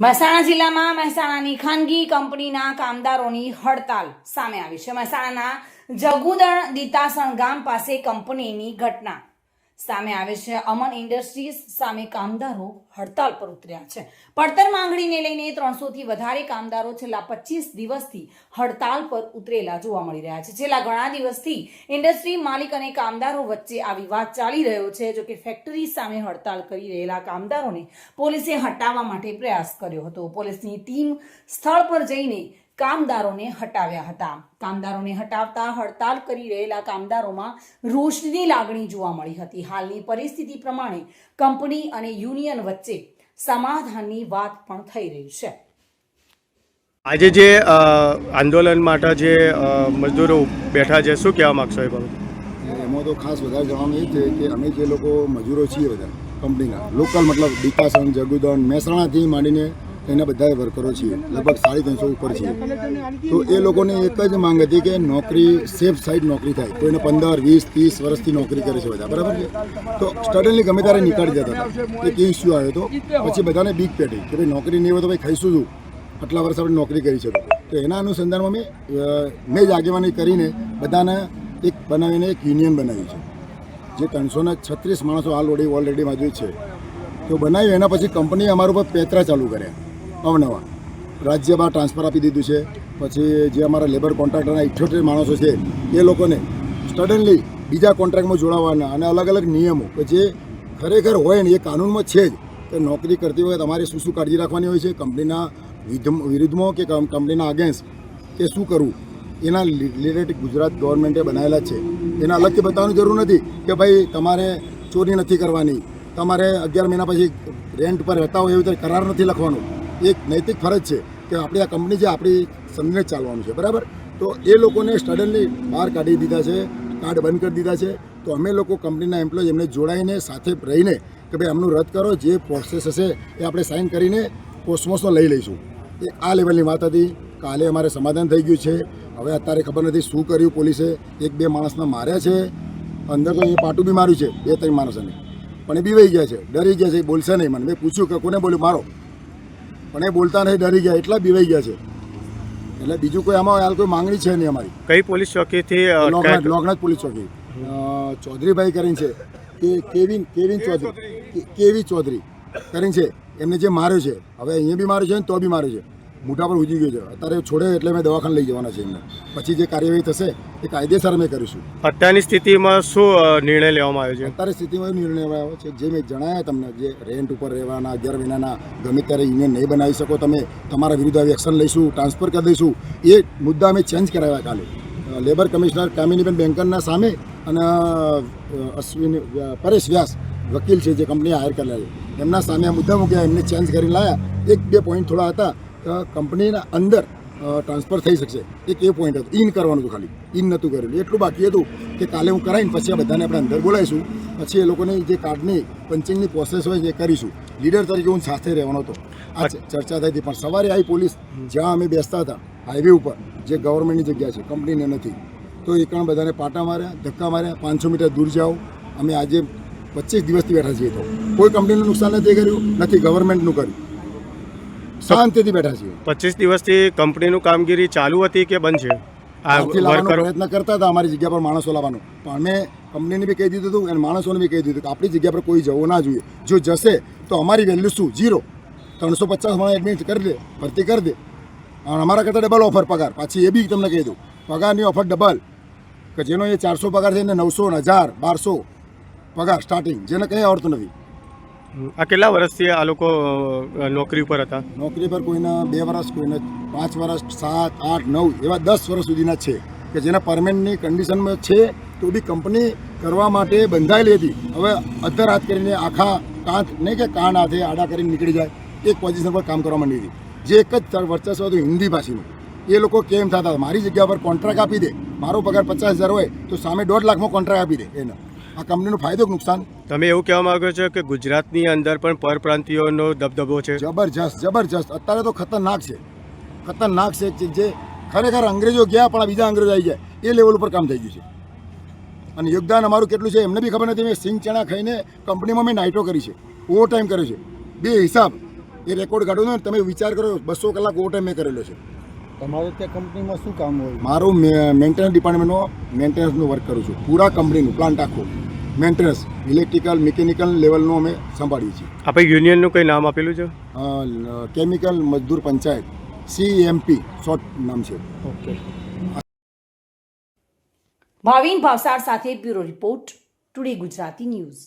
મહેસાણા જિલ્લામાં મહેસાણાની ખાનગી કંપનીના કામદારોની હડતાલ સામે આવી છે. મહેસાણાના જગુદણ દીતાસણ ગામ પાસે કંપનીની ઘટના. સામે આવે છે. અમન ઇન્ડસ્ટ્રીઝ સામે કામદારો હડતાલ પર ઉતર્યા છે. પડતર માંગણીને લઈને ત્રણસોથી વધારે કામદારો છેલ્લા પચીસ દિવસથી હડતાલ પર ઉતરેલા જોવા મળી રહ્યા છે. છેલ્લા ઘણા દિવસથી ઇન્ડસ્ટ્રી માલિક અને કામદારો વચ્ચે આ વિવાદ ચાલી રહ્યો છે. જો કે ફેક્ટરી સામે હડતાલ કરી રહેલા કામદારોને પોલીસે હટાવવા માટે પ્રયાસ કર્યો હતો. પોલીસની ટીમ સ્થળ પર જઈને કામદારોને હટાવ્યા હતા. કામદારોને હટાવતા હડતાલ કરી રહેલા કામદારોમાં રોષની લાગણી જોવા મળી હતી. હાલની પરિસ્થિતિ પ્રમાણે કંપની અને યુનિયન વચ્ચે સમાધાનની વાત પણ થઈ રહી છે. આજે જે આંદોલન માટે જે મજદૂરો બેઠા છે શું કહેવા માગશો એ બાબત? એમાં તો ખાસ વધારે જણાવવાનું એ છે કે અમે જે લોકો મજૂરો છીએ બધા કંપનીના લોકલ મતલબ ડીકાસન જગુદન મહેસાણાથી માંડીને એના બધા વર્કરો છીએ. લગભગ સાડી ત્રણસો ઉપર છીએ. તો એ લોકોની એક જ માંગ હતી કે નોકરી, સેફ સાઈડ નોકરી થાય. કોઈને પંદર, વીસ, ત્રીસ વર્ષથી નોકરી કરે છે બધા. બરાબર છે? તો સ્ટડનલી ગમે ત્યારે નીકળી જતા હતા. એક ઇસ્યુ આવ્યો હતો. પછી બધાને બીક પેટી કે ભાઈ નોકરી નહીં હોય તો ભાઈ ખાઈશું શું? આટલા વર્ષ આપણે નોકરી કરી શકું તો એના અનુસંધાનમાં મેં મેં જ આગેવાની કરીને બધાને એક બનાવીને એક યુનિયન બનાવી છે. જે ત્રણસોના છત્રીસ માણસો હાલ ઓલરેડી ઓલરેડી બાજુ છે. તો બનાવ્યું. એના પછી કંપની અમારા ઉપર પેતરા ચાલુ કર્યા. અવનવા રાજ્યમાં ટ્રાન્સફર આપી દીધું છે. પછી જે અમારા લેબર કોન્ટ્રાક્ટરના ઇઠ્યોતેર માણસો છે, એ લોકોને સડનલી બીજા કોન્ટ્રાક્ટમાં જોડાવાના અને અલગ અલગ નિયમો કે જે ખરેખર હોય ને એ કાનૂનમાં છે જ, કે નોકરી કરતી વખતે તમારે શું શું કાળજી રાખવાની હોય છે, કંપનીના વિરુદ્ધમાં કે કંપનીના અગેન્સ્ટ કે શું કરવું? એના રિલેટેડ ગુજરાત ગવર્મેન્ટે બનાવેલા છે. એના અલગથી બતાવવાની જરૂર નથી કે ભાઈ તમારે ચોરી નથી કરવાની. તમારે અગિયાર મહિના પછી રેન્ટ પર રહેતા હોય એવી રીતે કરાર નથી લખવાનો. એક નૈતિક ફરજ છે કે આપણી આ કંપની છે આપણી સંઘને ચાલવાનું છે, બરાબર? તો એ લોકોને સડનલી બહાર કાઢી દીધા છે, કાર્ડ બંધ કરી દીધા છે. તો અમે લોકો કંપનીના એમ્પ્લોય એમને જોડાઈને સાથે રહીને કે ભાઈ આમનું રદ કરો, જે પ્રોસેસ હશે એ આપણે સાઇન કરીને કોસ્મોસનો લઈ લઈશું. એ આ લેવલની વાત હતી. કાલે અમારે સમાધાન થઈ ગયું છે. હવે અત્યારે ખબર નથી શું કર્યું પોલીસે. એક બે માણસને માર્યા છે. અંદર તો એ પાટું બી માર્યું છે, બે ત્રણ માણસોને. પણ એ બીવાઈ ગયા છે. ડરી ગયા છે. બોલશે નહીં મને. મેં પૂછ્યું કે કોને બોલ્યું? મારો. પણ એ બોલતા નહીં ડરી ગયા એટલા બીવાઈ ગયા છે. એટલે બીજું કોઈ આમાં હાલ કોઈ માંગણી છે નહીં અમારી. કઈ પોલીસ ચોકીથી લોકનાથ લોકનાથ પોલીસ ચોકી. ચૌધરીભાઈ કરીને છે. કે કેવિન કેવિન ચૌધરી. કે- કેવી ચૌધરી કરીને છે. એમને જે માર્યો છે. હવે અહીંયા બી માર્યો છે ને તો બી માર્યો છે. મોઢા પર ઉજી ગયો છે. અત્યારે છોડે એટલે મેં દવાખાને લઈ જવાના છે એમને. પછી જે કાર્યવાહી થશે એ કાયદેસર અમે કરીશું. અત્યારની સ્થિતિમાં શું નિર્ણય લેવામાં આવ્યો છે? અત્યારે સ્થિતિમાં નિર્ણય નિર્ણય આવ્યો છે. જે મેં જણાવ્યા તમને જે રેન્ટ ઉપર રહેવાના અગિયાર મહિનાના ગમે ત્યારે યુનિયન નહીં બનાવી શકો તમે તમારા વિરુદ્ધ આવી એક્શન લઈશું ટ્રાન્સફર કરી દઈશું. એ મુદ્દા અમે ચેન્જ કરાવ્યા કાલે. લેબર કમિશનર કામિનીબેન બેંકરના સામે અને અશ્વિન પરેશ વ્યાસ વકીલ છે જે કંપની હાયર કરેલા છે. એમના સામે આ મુદ્દા મૂક્યા એમને ચેન્જ કરી લાયા. એક બે પોઈન્ટ થોડા હતા. કંપનીના અંદર ટ્રાન્સફર થઈ શકશે. એક એ પોઈન્ટ હતું. ઇન કરવાનું હતું ખાલી. ઇન નહોતું કરેલું. એટલું બાકી હતું કે કાલે હું કરાવીને પછી આ બધાને આપણે અંદર બોલાવીશું. પછી એ લોકોને જે કાર્ડની પંચિંગની પ્રોસેસ હોય એ કરીશું. લીડર તરીકે હું સાથે રહેવાનો હતો. આ ચર્ચા થઈ હતી. પણ સવારે આવી પોલીસ જ્યાં અમે બેસતા હતા હાઈવે ઉપર જે ગવર્મેન્ટની જગ્યા છે કંપનીને નથી. તો એ બધાને પાટા માર્યા ધક્કા માર્યા. પાંચસો મીટર દૂર જાઓ. અમે આજે પચીસ દિવસથી બેઠા છીએ તો. કોઈ કંપનીનું નુકસાન નથી કર્યું નથી ગવર્મેન્ટનું કર્યું. શાંતિથી બેઠા છીએ. પચીસ દિવસથી કંપનીનું કામગીરી ચાલુ હતી કે બંધ છે? પ્રયત્ન કરતા હતા અમારી જગ્યા પર માણસો લાવવાનો. પણ અમે કંપનીને બી કહી દીધું હતું અને માણસોને બી કહી દીધું કે આપણી જગ્યા પર કોઈ જવું ના જોઈએ. જો જશે તો અમારી વેલ્યુ શું? જીરો ત્રણસો પચાસ માણસ એડમિટ કરી દે ભરતી કરી દે. અને અમારા કરતાં ડબલ ઓફર પગાર. પાછી એ બી તમને કહી દઉં. પગારની ઓફર ડબલ કે જેનો એ ચારસો પગાર છે એને નવસો ને હજાર બારસો પગાર સ્ટાર્ટિંગ જેને કંઈ આવડતું નથી. આ કેટલા વર્ષથી આ લોકો નોકરી ઉપર હતા? નોકરી પર કોઈના બે વર્ષ, કોઈના પાંચ વર્ષ, સાત, આઠ, નવ, એવા દસ વર્ષ સુધીના છે. કે જેના પરમેન્ટની કન્ડિશનમાં છે, તો બી કંપની કરવા માટે બંધાયેલી હતી. હવે અધર હાથ કરીને આખા કાંત, નહીં કે કાન હાથે આડા કરીને નીકળી જાય, એક પોઝિશન પર કામ કરવા માંડી હતી. જે એક જ વર્ચસ્વ હતું હિન્દી ભાષીનું. એ લોકો કેમ થતા મારી જગ્યા પર કોન્ટ્રાક્ટ આપી દે. મારો પગાર પચાસ હજાર હોય, તો સામે દોઢ લાખમાં કોન્ટ્રાક્ટ આપી દે એને. આ કંપનીનો ફાયદો કે નુકસાન? તમે એવું કહેવા માંગો છો કે ગુજરાતની અંદર પણ પરપ્રાંતિયોનો દબદબો છે? જબરજસ્ત જબરજસ્ત. અત્યારે તો ખતરનાક છે. ખતરનાક છે જે ખરેખર અંગ્રેજો ગયા પણ બીજા અંગ્રેજો આવી ગયા. એ લેવલ ઉપર કામ થઈ ગયું છે. અને યોગદાન અમારું કેટલું છે એમને બી ખબર નથી. મેં સિંગ ચણા ખાઈને કંપનીમાં મેં નાઇટો કરી છે. ઓવર ટાઈમ કર્યો છે. બે હિસાબ. એ રેકોર્ડ કાઢ્યો ને તમે વિચાર કરો બસો કલાક ઓવર ટાઈમ મેં કરેલો છે. તમારે ત્યાં કંપનીમાં શું કામ હોય? મારું મેન્ટેનન્સ ડિપાર્ટમેન્ટનો મેન્ટેનન્સનું વર્ક કરું છું. પૂરા કંપનીનું પ્લાન્ટ આખું. મેન્ટેનન્સ ઇલેક્ટ્રિકલ મિકેનિકલ લેવલનું અમે સંભાળીએ છીએ. આપણે યુનિયનનું કંઈ નામ આપેલું છે? Chemical Mazdoor Panchayat CMP short નામ છે. ઓકે. ભાવિન ભાવસાર સાથે bureau report today Gujarati news.